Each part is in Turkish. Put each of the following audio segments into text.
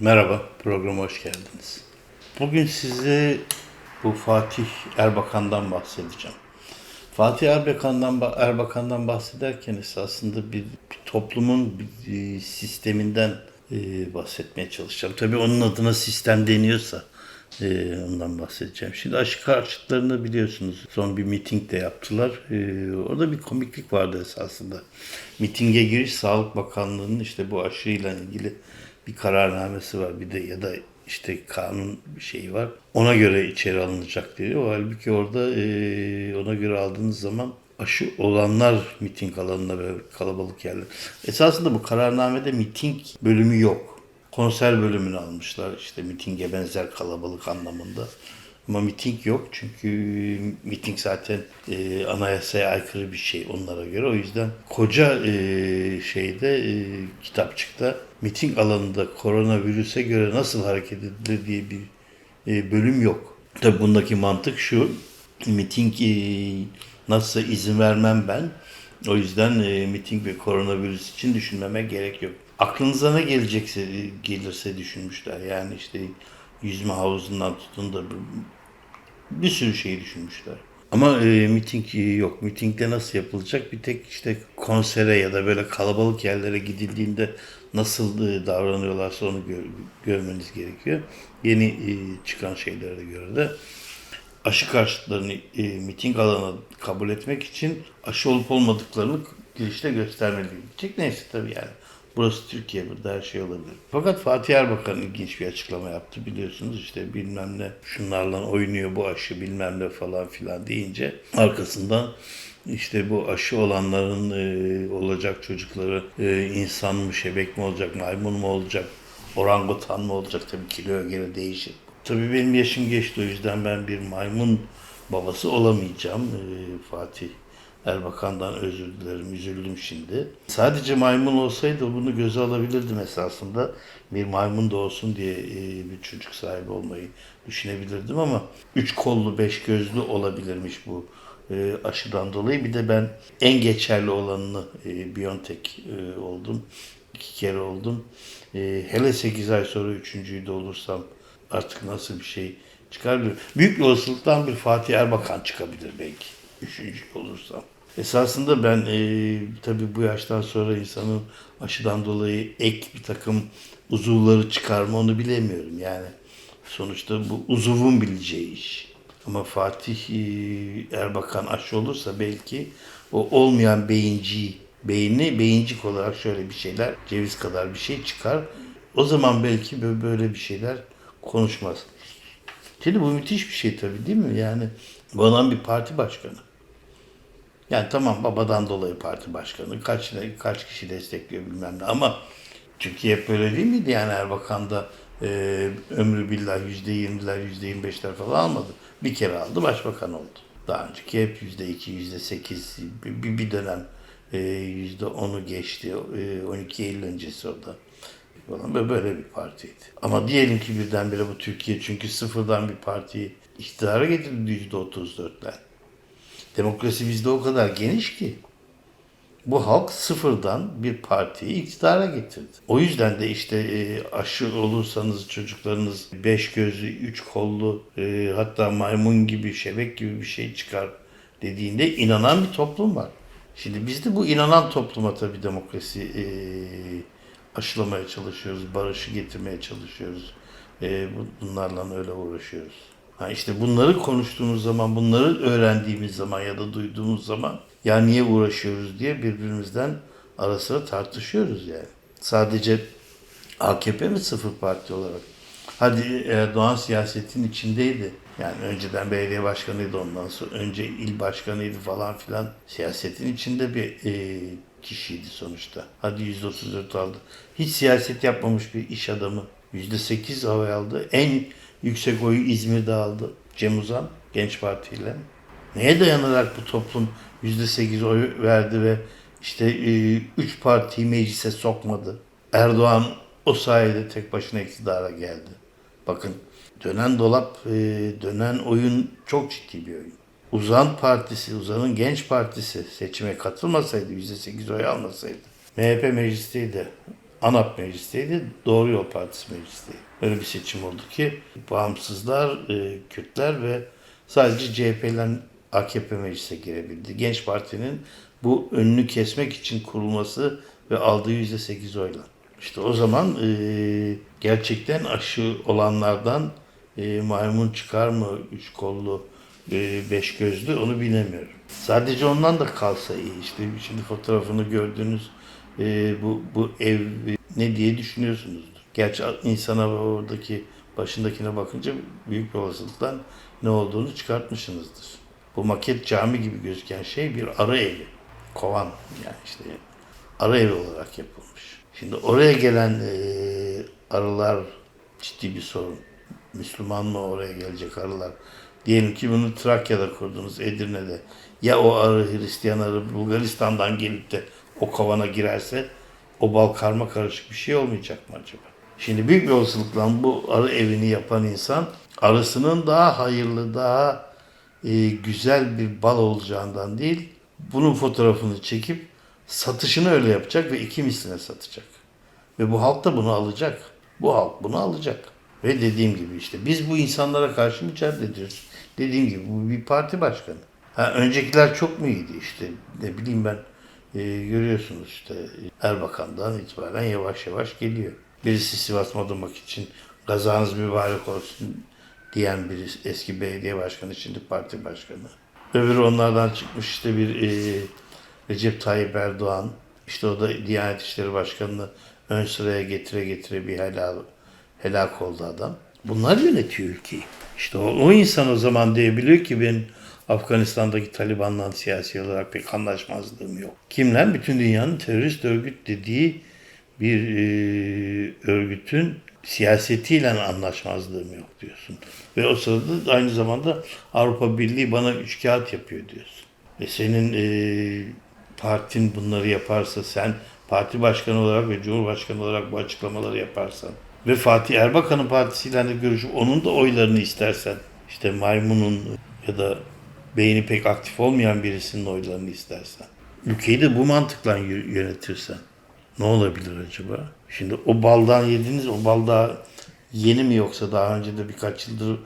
Merhaba, programa hoş geldiniz. Bugün size bu Fatih Erbakan'dan bahsedeceğim. Fatih Erbakan'dan, Erbakan'dan bahsederken esasında bir, bir toplumun bir, e, sisteminden e, bahsetmeye çalışacağım. Tabii onun adına sistem deniyorsa e, ondan bahsedeceğim. Şimdi aşı karşıtlarını biliyorsunuz son bir miting de yaptılar. E, orada bir komiklik vardı esasında. Mitinge giriş Sağlık Bakanlığı'nın işte bu aşıyla ilgili bir kararnamesi var. Bir de ya da işte kanun bir şeyi var. Ona göre içeri alınacak diyor. O halbuki orada e, ona göre aldığınız zaman aşı olanlar miting alanına böyle kalabalık yerler. Esasında bu kararnamede miting bölümü yok. Konser bölümünü almışlar işte mitinge benzer kalabalık anlamında. Ama miting yok çünkü miting zaten e, anayasaya aykırı bir şey onlara göre. O yüzden koca e, şeyde e, kitapçıkta miting alanında koronavirüse göre nasıl hareket edilir diye bir e, bölüm yok. Tabi bundaki mantık şu. Miting e, nasıl izin vermem ben. O yüzden e, miting ve koronavirüs için düşünmeme gerek yok. Aklınıza ne gelecekse gelirse düşünmüşler. Yani işte yüzme havuzundan tutun da bir, bir sürü şey düşünmüşler. Ama e, miting yok. Mitingde nasıl yapılacak? Bir tek işte konsere ya da böyle kalabalık yerlere gidildiğinde nasıl e, davranıyorlarsa onu gör, görmeniz gerekiyor. Yeni e, çıkan şeylere göre de aşı karşıtlarını e, miting alanına kabul etmek için aşı olup olmadıklarını girişte göstermeli diyecek. Neyse tabii yani. Burası Türkiye, burada her şey olabilir. Fakat Fatih Erbakan ilginç bir açıklama yaptı biliyorsunuz işte bilmem ne şunlarla oynuyor bu aşı bilmem ne falan filan deyince arkasından işte bu aşı olanların e, olacak çocukları e, insan mı şebek mi olacak maymun mu olacak orangutan mı olacak tabii kiloya göre değişir. Tabii benim yaşım geçti o yüzden ben bir maymun babası olamayacağım e, Fatih Erbakan'dan özür dilerim, üzüldüm şimdi. Sadece maymun olsaydı bunu göze alabilirdim esasında. Bir maymun da olsun diye e, bir çocuk sahibi olmayı düşünebilirdim ama üç kollu, beş gözlü olabilirmiş bu e, aşıdan dolayı. Bir de ben en geçerli olanını e, Biontech oldum. iki kere oldum. Hele 8 ay sonra üçüncüyü de olursam artık nasıl bir şey çıkar bilmiyorum. Büyük bir olasılıktan bir Fatih Erbakan çıkabilir belki. Üçüncü olursam. Esasında ben e, tabii bu yaştan sonra insanın aşıdan dolayı ek bir takım uzuvları çıkarma onu bilemiyorum. Yani sonuçta bu uzuvun bileceği iş. Ama Fatih e, Erbakan aşı olursa belki o olmayan beyinciyi, beyni beyincik olarak şöyle bir şeyler, ceviz kadar bir şey çıkar. O zaman belki böyle bir şeyler konuşmaz. Şimdi bu müthiş bir şey tabii değil mi? Yani bu adam bir parti başkanı. Yani tamam babadan dolayı parti başkanı. Kaç, kaç kişi destekliyor bilmem ne ama Türkiye hep böyle değil miydi? Yani Erbakan da e, ömrü billah yüzde yirmiler, yüzde yirmi beşler falan almadı. Bir kere aldı başbakan oldu. Daha önceki hep yüzde iki, yüzde sekiz, bir, bir dönem e, yüzde onu geçti. E, 12 Eylül öncesi o da falan böyle bir partiydi. Ama diyelim ki birdenbire bu Türkiye çünkü sıfırdan bir partiyi iktidara getirdi yüzde otuz dörtler. Demokrasi bizde o kadar geniş ki bu halk sıfırdan bir partiyi iktidara getirdi. O yüzden de işte e, aşı olursanız çocuklarınız beş gözlü, üç kollu e, hatta maymun gibi, şebek gibi bir şey çıkar dediğinde inanan bir toplum var. Şimdi biz de bu inanan topluma tabii demokrasi e, aşılamaya çalışıyoruz, barışı getirmeye çalışıyoruz. E, bunlarla öyle uğraşıyoruz. Ha işte bunları konuştuğumuz zaman, bunları öğrendiğimiz zaman ya da duyduğumuz zaman ya niye uğraşıyoruz diye birbirimizden ara sıra tartışıyoruz yani. Sadece AKP mi sıfır parti olarak? Hadi Erdoğan siyasetin içindeydi. Yani önceden belediye başkanıydı ondan sonra önce il başkanıydı falan filan. Siyasetin içinde bir e, kişiydi sonuçta. Hadi %34 aldı. Hiç siyaset yapmamış bir iş adamı. %8 havaya aldı. En yüksek oyu İzmir'de aldı. Cem Uzan Genç Parti ile. Neye dayanarak bu toplum %8 oy verdi ve işte e, üç partiyi meclise sokmadı. Erdoğan o sayede tek başına iktidara geldi. Bakın dönen dolap, e, dönen oyun çok ciddi bir oyun. Uzan Partisi, Uzan'ın Genç Partisi seçime katılmasaydı, %8 oy almasaydı, MHP meclisteydi. ANAP meclisteydi, Doğru Yol Partisi meclisteydi. Böyle bir seçim oldu ki bağımsızlar, e, Kürtler ve sadece CHP'ler AKP meclise girebildi. Genç Parti'nin bu önünü kesmek için kurulması ve aldığı %8 oyla. İşte o zaman e, gerçekten aşı olanlardan e, maymun çıkar mı üç kollu, e, beş gözlü onu bilemiyorum. Sadece ondan da kalsa iyi. İşte şimdi fotoğrafını gördüğünüz e, bu, bu ev e, ne diye düşünüyorsunuzdur. Gerçi insana oradaki başındakine bakınca büyük bir olasılıkla ne olduğunu çıkartmışsınızdır. Bu maket cami gibi gözüken şey bir arı evi. Kovan yani işte arı evi olarak yapılmış. Şimdi oraya gelen e, arılar ciddi bir sorun. Müslüman mı oraya gelecek arılar? Diyelim ki bunu Trakya'da kurdunuz, Edirne'de. Ya o arı Hristiyan arı Bulgaristan'dan gelip de o kovana girerse o bal karma karışık bir şey olmayacak mı acaba? Şimdi büyük bir olasılıkla bu arı evini yapan insan arısının daha hayırlı, daha e, güzel bir bal olacağından değil, bunun fotoğrafını çekip satışını öyle yapacak ve iki misline satacak. Ve bu halk da bunu alacak. Bu halk bunu alacak. Ve dediğim gibi işte biz bu insanlara karşı mücadele ediyoruz. Dediğim gibi bu bir parti başkanı. Ha, öncekiler çok mu iyiydi işte ne bileyim ben e, görüyorsunuz işte Erbakan'dan itibaren yavaş yavaş geliyor. Birisi Sivas Madımak için gazanız mübarek olsun diyen bir eski belediye başkanı şimdi parti başkanı. Öbürü onlardan çıkmış işte bir e, Recep Tayyip Erdoğan. İşte o da Diyanet İşleri Başkanı'nı ön sıraya getire getire bir helal, helak oldu adam. Bunlar yönetiyor ülkeyi. İşte o, o insan o zaman diyebiliyor ki ben Afganistan'daki Taliban'la siyasi olarak pek anlaşmazlığım yok. Kimle? Bütün dünyanın terörist örgüt dediği bir e, örgütün siyasetiyle anlaşmazlığım yok diyorsun. Ve o sırada da aynı zamanda Avrupa Birliği bana üç kağıt yapıyor diyorsun. Ve senin e, partin bunları yaparsa sen parti başkanı olarak ve cumhurbaşkanı olarak bu açıklamaları yaparsan ve Fatih Erbakan'ın partisiyle de görüşüp onun da oylarını istersen işte maymunun ya da beyni pek aktif olmayan birisinin oylarını istersen ülkeyi de bu mantıkla yönetirsen ne olabilir acaba? Şimdi o baldan yediniz, o bal daha yeni mi yoksa daha önce de birkaç yıldır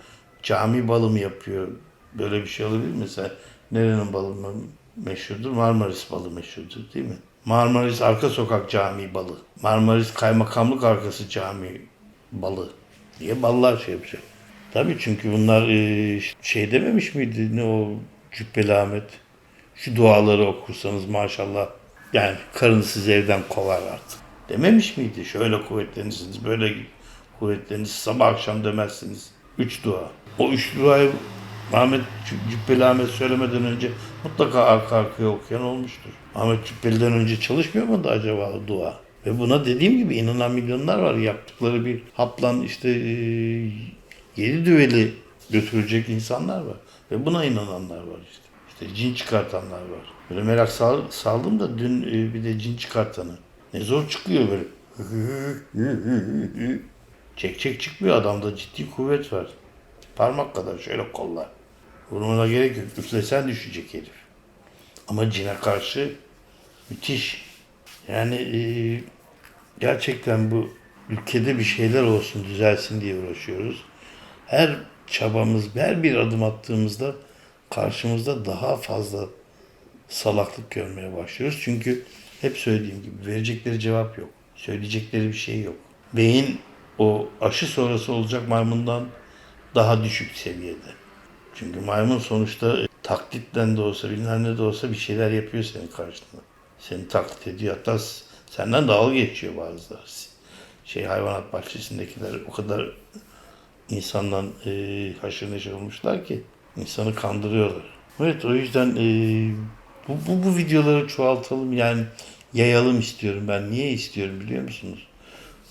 cami balı mı yapıyor? Böyle bir şey olabilir mi? Mesela nerenin balı mı meşhurdur? Marmaris balı meşhurdur değil mi? Marmaris arka sokak cami balı. Marmaris kaymakamlık arkası cami balı diye ballar şey yapacak. Tabii çünkü bunlar e, şey dememiş miydi ne o Cübbeli Ahmet? Şu duaları okursanız maşallah yani karın sizi evden kovar artık. Dememiş miydi? Şöyle kuvvetlenirsiniz, böyle kuvvetlenirsiniz, sabah akşam demezsiniz. Üç dua. O üç duayı Ahmet Cü- Cübbeli Ahmet söylemeden önce mutlaka arka arkaya okuyan olmuştur. Ahmet Cübbeli'den önce çalışmıyor mu da acaba dua? Ve buna dediğim gibi inanan milyonlar var. Yaptıkları bir haplan işte e, yedi düveli götürecek insanlar var. Ve buna inananlar var işte. İşte cin çıkartanlar var. Böyle merak sal- saldım da dün e, bir de cin çıkartanı. Ne zor çıkıyor böyle. Çek çek çıkmıyor adamda ciddi kuvvet var. Parmak kadar şöyle kollar. Vurmana gerek yok. Üflesen düşecek herif. Ama cine karşı müthiş. Yani e, gerçekten bu ülkede bir şeyler olsun, düzelsin diye uğraşıyoruz. Her çabamız, her bir adım attığımızda karşımızda daha fazla salaklık görmeye başlıyoruz. Çünkü hep söylediğim gibi verecekleri cevap yok. Söyleyecekleri bir şey yok. Beyin o aşı sonrası olacak maymundan daha düşük seviyede. Çünkü maymun sonuçta e, taklitten de olsa bilmem ne de olsa bir şeyler yapıyor senin karşında. Seni taklit ediyor. Hatta senden dalga geçiyor bazıları. Şey hayvanat bahçesindekiler o kadar insandan e, haşır neşir olmuşlar ki insanı kandırıyorlar. Evet o yüzden e, bu, bu, bu videoları çoğaltalım yani yayalım istiyorum ben. Niye istiyorum biliyor musunuz?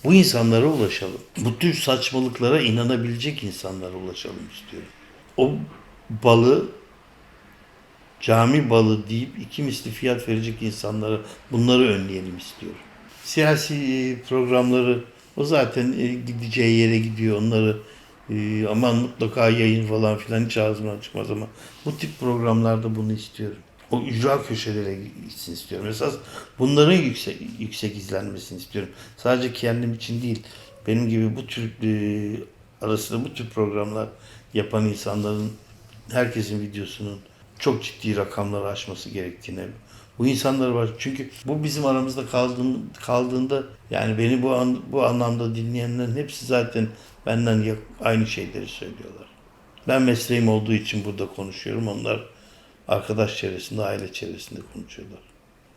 Bu insanlara ulaşalım. Bu tür saçmalıklara inanabilecek insanlara ulaşalım istiyorum. O balı cami balı deyip iki misli fiyat verecek insanlara bunları önleyelim istiyorum. Siyasi e, programları o zaten e, gideceği yere gidiyor. Onları e, aman mutlaka yayın falan filan hiç ağzımdan çıkmaz ama bu tip programlarda bunu istiyorum. o ücra köşelere gitsin istiyorum. Esas bunların yüksek, yüksek izlenmesini istiyorum. Sadece kendim için değil. Benim gibi bu tür arasında bu tür programlar yapan insanların herkesin videosunun çok ciddi rakamları aşması gerektiğine bu insanlar var. Çünkü bu bizim aramızda kaldığında, kaldığında yani beni bu an, bu anlamda dinleyenlerin hepsi zaten benden aynı şeyleri söylüyorlar. Ben mesleğim olduğu için burada konuşuyorum. Onlar arkadaş çevresinde, aile çevresinde konuşuyorlar.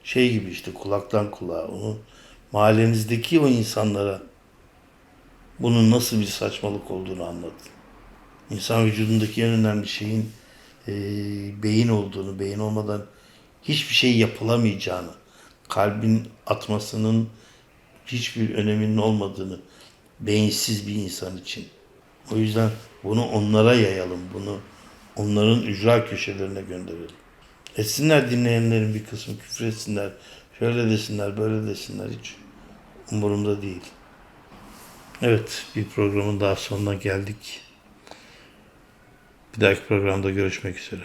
Şey gibi işte kulaktan kulağa onu mahallenizdeki o insanlara bunun nasıl bir saçmalık olduğunu anlatın. İnsan vücudundaki en önemli şeyin eee, beyin olduğunu, beyin olmadan hiçbir şey yapılamayacağını, kalbin atmasının hiçbir öneminin olmadığını beyinsiz bir insan için. O yüzden bunu onlara yayalım, bunu onların ücra köşelerine gönderelim. Etsinler dinleyenlerin bir kısmı küfür etsinler, şöyle desinler, böyle desinler hiç umurumda değil. Evet, bir programın daha sonuna geldik. Bir dahaki programda görüşmek üzere.